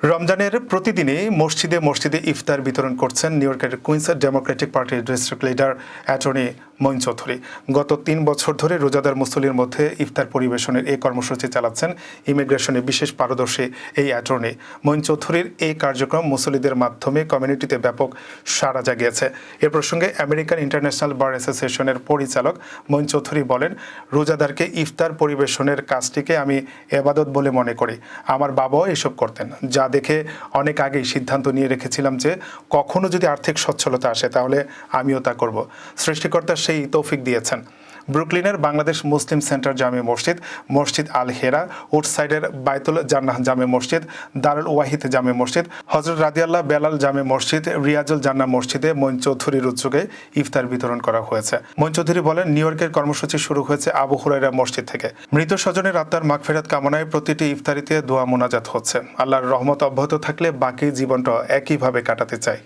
রমজানের প্রতিদিনে মসজিদে মসজিদে ইফতার বিতরণ করছেন নিউ ইয়র্কের কুইন্স ডেমোক্রেটিক পার্টির district leader attorney Moin Chowdhury. গত তিন বছর ধরে রোজাদার মুসলির মধ্যে ইফতার পরিবেশনের এই কর্মসূচি চালাচ্ছেন ইমিগ্রেশনে বিশেষ পারদর্শী এই অ্যাটর্নি। মঈন চৌধুরীর এই কার্যক্রম মুসলিদের মাধ্যমে কমিউনিটিতে ব্যাপক সাড়া জাগিয়েছে। এ প্রসঙ্গে আমেরিকান ইন্টারন্যাশনাল বার অ্যাসোসিয়েশনের পরিচালক মঈন চৌধুরী বলেন, রোজাদারকে ইফতার পরিবেশনের কাজটিকে আমি এবাদত বলে মনে করি। আমার বাবাও এসব করতেন। যা দেখে অনেক আগেই সিদ্ধান্ত নিয়ে রেখেছিলাম যে কখনো যদি আর্থিক সচ্ছলতা আসে তাহলে আমিও তা করব। সৃষ্টিকর্তা সেই তৌফিক দিয়েছেন। ব্রুকলিনের বাংলাদেশ মুসলিম সেন্টার জামে মসজিদ মসজিদ আল হেরা উডসাইডের বাইতুল জান্নাহ জামে মসজিদ, দারুল ওয়াহিদ জামে মসজিদ হজরত রাদিয়াল্লাহ বেলাল জামে মসজিদ, রিয়াজুল জান্না মসজিদে মইন চৌধুরীর উদ্যোগে ইফতার বিতরণ করা হয়েছে। মইন চৌধুরী বলেন, নিউ ইয়র্কের কর্মসূচি শুরু হয়েছে আবু হুরাইরা মসজিদ থেকে। মৃত স্বজনের আত্মার মাগফেরাত কামনায় প্রতিটি ইফতারিতে দোয়া মোনাজাত হচ্ছে। আল্লাহর রহমত অব্যাহত থাকলে বাকি জীবনটা একইভাবে কাটাতে চাই।